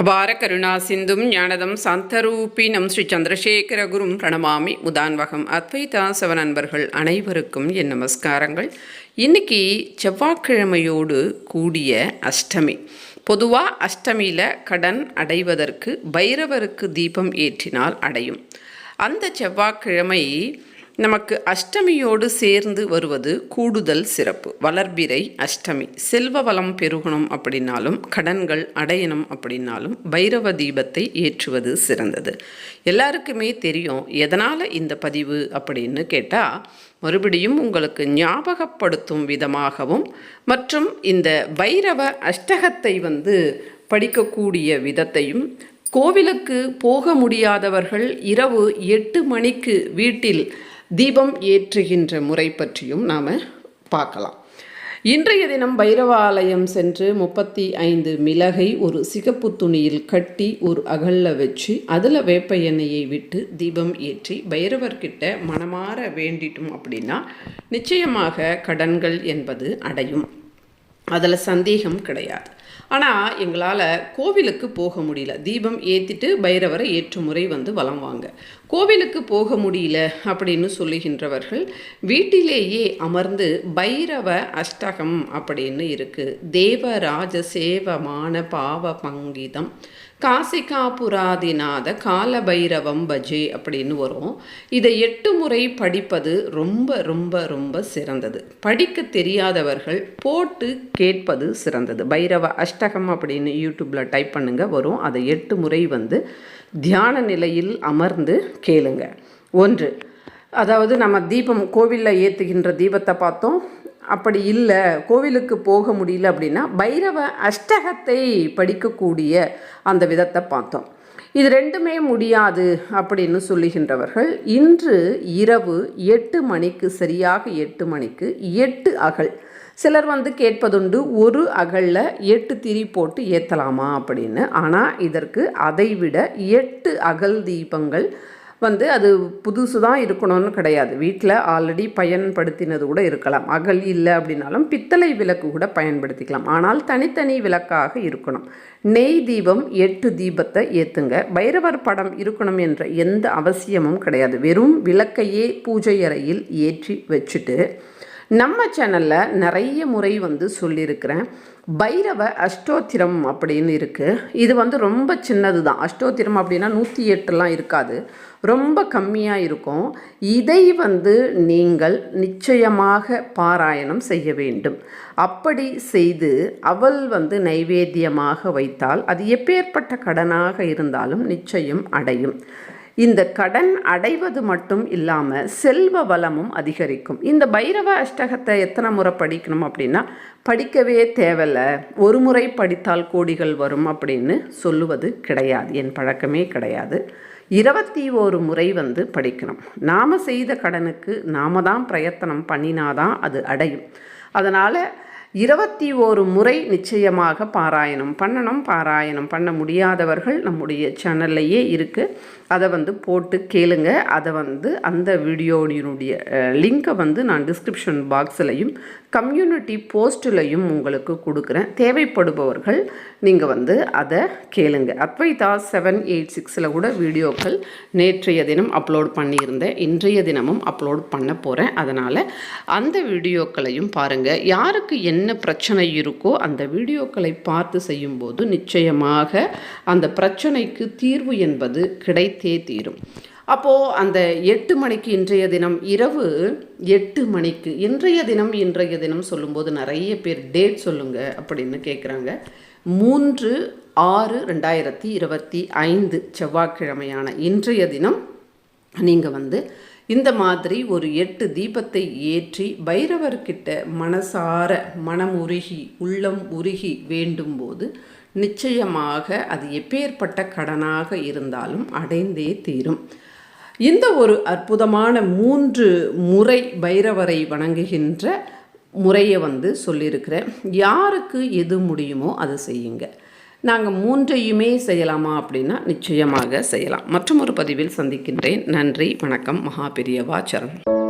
அபார கருணா சிந்தும் ஞானதம் சாந்தரூபினம் ஸ்ரீ சந்திரசேகர குரும் பிரணமாமி முதான்வகம் அத்வைதாசவ நண்பர்கள் அனைவருக்கும் என் நமஸ்காரங்கள். இன்னைக்கு செவ்வாய்க்கிழமையோடு கூடிய அஷ்டமி. பொதுவாக அஷ்டமியில் கடன் அடைவதற்கு பைரவருக்கு தீபம் ஏற்றினால் அடையும். அந்த செவ்வாய்க்கிழமை நமக்கு அஷ்டமியோடு சேர்ந்து வருவது கூடுதல் சிறப்பு. வளர்பிறை அஷ்டமி. செல்வ வளம் பெருகணும் அப்படின்னாலும் கடன்கள் அடையணும் அப்படின்னாலும் பைரவ தீபத்தை ஏற்றுவது சிறந்தது. எல்லாருக்குமே தெரியும் எதனால் இந்த பதிவு அப்படின்னு கேட்டால் மறுபடியும் உங்களுக்கு ஞாபகப்படுத்தும் விதமாகவும் மற்றும் இந்த பைரவ அஷ்டகத்தை வந்து படிக்கக்கூடிய விதத்தையும் கோவிலுக்கு போக முடியாதவர்கள் இரவு எட்டு மணிக்கு வீட்டில் தீபம் ஏற்றுகின்ற முறை பற்றியும் நாம் பார்க்கலாம். இன்றைய தினம் பைரவாலயம் சென்று முப்பத்தி ஐந்து மிளகை ஒரு சிகப்பு துணியில் கட்டி ஒரு அகல்ல வச்சு அதில் வேப்ப எண்ணெயை விட்டு தீபம் ஏற்றி பைரவர்கிட்ட மனமாற வேண்டிட்டோம் அப்படின்னா நிச்சயமாக கடன்கள் என்பது அடையும். அதில் சந்தேகம் கிடையாது. ஆனால் எங்களால் கோவிலுக்கு போக முடியல. தீபம் ஏற்றிட்டு பைரவரை ஏற்று முறை வந்து வலம் வாங்க. கோவிலுக்கு போக முடியல அப்படின்னு சொல்லுகின்றவர்கள் வீட்டிலேயே அமர்ந்து பைரவ அஷ்டகம் அப்படின்னு இருக்குது தேவராஜ சேவமான பாவ பங்கிதம். காசிகா புராதிநாத கால பைரவம் பஜே அப்படின்னு வரும். இதை எட்டு முறை படிப்பது ரொம்ப ரொம்ப ரொம்ப சிறந்தது. படிக்க தெரியாதவர்கள் போட்டு கேட்பது சிறந்தது. பைரவ அஷ்டகம் அப்படின்னு யூடியூப்பில் டைப் பண்ணுங்கள் வரும். அதை எட்டு முறை வந்து தியான நிலையில் அமர்ந்து கேளுங்க. ஒன்று அதாவது நம்ம தீபம் கோவிலில் ஏற்றுகின்ற தீபத்தை பார்த்தோம். அப்படி இல்லை கோவிலுக்கு போக முடியல அப்படின்னா பைரவ அஷ்டகத்தை படிக்கக்கூடிய அந்த விதத்தை பார்த்தோம். இது ரெண்டுமே முடியாது அப்படின்னு சொல்லுகின்றவர்கள் இன்று இரவு எட்டு மணிக்கு சரியாக எட்டு மணிக்கு எட்டு அகல். சிலர் வந்து கேட்பதுண்டு ஒரு அகலில் எட்டு திரி போட்டு ஏற்றலாமா அப்படின்னு. ஆனால் இதற்கு அதைவிட எட்டு அகல் தீபங்கள் வந்து அது புதுசு தான் இருக்கணும்னு கிடையாது. வீட்டில் ஆல்ரெடி பயன்படுத்தினது கூட இருக்கலாம். அகல் இல்லை அப்படின்னாலும் பித்தளை விளக்கு கூட பயன்படுத்திக்கலாம். ஆனால் தனித்தனி விளக்காக இருக்கணும். நெய் தீபம் எட்டு தீபத்தை ஏற்றுங்க பைரவர் படம் இருக்கணும் என்ற எந்த அவசியமும் கிடையாது. வெறும் விளக்கையே பூஜை அறையில் ஏற்றி வச்சுட்டு நம்ம சேனலில் நிறைய முறை வந்து சொல்லியிருக்கிறேன். பைரவ அஷ்டோத்திரம் அப்படின்னு இருக்குது இது வந்து ரொம்ப சின்னது தான் அஷ்டோத்திரம் அப்படின்னா நூற்றி எட்டுலாம் இருக்காது. ரொம்ப கம்மியாக இருக்கும். இதை வந்து நீங்கள் நிச்சயமாக பாராயணம் செய்ய வேண்டும். அப்படி செய்து அவள் வந்து நைவேத்தியமாக வைத்தால் அது எப்பேற்பட்ட கடனாக இருந்தாலும் நிச்சயம் அடையும். இந்த கடன் அடைவது மட்டும் இல்லாமல் செல்வ வளமும் அதிகரிக்கும். இந்த பைரவ அஷ்டகத்தை எத்தனை முறை படிக்கணும் அப்படின்னா படிக்கவே தேவையில்ல. ஒரு முறை படித்தால் கோடிகள் வரும் அப்படின்னு சொல்லுவது கிடையாது. என் பழக்கமே கிடையாது. இருபத்தி ஒரு முறை வந்து படிக்கணும். நாம் செய்த கடனுக்கு நாம தான் பிரயத்தனம் பண்ணினாதான் அது அடையும். அதனால் இருபத்தி ஓரு முறை நிச்சயமாக பாராயணம் பண்ணணும் பாராயணம் பண்ண முடியாதவர்கள் நம்முடைய சேனல்லையே இருக்குது அதை வந்து போட்டு கேளுங்க. அதை வந்து அந்த வீடியோடினுடைய லிங்க்கை வந்து நான் டிஸ்கிரிப்ஷன் பாக்ஸ்லையும் கம்யூனிட்டி போஸ்ட்லையும் உங்களுக்கு கொடுக்குறேன். தேவைப்படுபவர்கள் நீங்கள் வந்து அதை கேளுங்க. அத்வைதா செவன் எயிட் சிக்ஸில் கூட வீடியோக்கள் நேற்றைய தினம் அப்லோட் பண்ணியிருந்தேன். இன்றைய தினமும் அப்லோட் பண்ண போகிறேன் அதனால் அந்த வீடியோக்களையும் பாருங்கள் யாருக்கு என்ன என்ன பிரச்சனை இருக்கோ அந்த வீடியோக்களை பார்த்து செய்யும்போது நிச்சயமாக அந்த பிரச்சனைக்கு தீர்வு என்பது கிடைத்தே தீரும். அப்போது அந்த எட்டு மணிக்கு இன்றைய தினம் இரவு எட்டு மணிக்கு இன்றைய தினம் இன்றைய தினம் சொல்லும்போது நிறைய பேர் டேட் சொல்லுங்கள் அப்படின்னு கேட்குறாங்க மூன்று ஆறு ரெண்டாயிரத்தி இருபத்தி ஐந்து செவ்வாய்க்கிழமையான இன்றைய தினம் நீங்கள் வந்து இந்த மாதிரி ஒரு எட்டு தீபத்தை ஏற்றி பைரவர்கிட்ட மனசார மனம் உருகி உள்ளம் உருகி வேண்டும் போது நிச்சயமாக அது எப்பேற்பட்ட கடனாக இருந்தாலும் அடைந்தே தீரும். இந்த ஒரு அற்புதமான மூன்று முறை பைரவரை வணங்குகின்ற முறையை வந்து சொல்லியிருக்கிறேன். யாருக்கு எது முடியுமோ அதை செய்யுங்க. நாங்கள் மூன்றையுமே செய்யலாமா அப்படின்னா நிச்சயமாக செய்யலாம். மற்றும் ஒரு பதிவில் சந்திக்கின்றேன். நன்றி வணக்கம் மகாபெரியவா சரண்.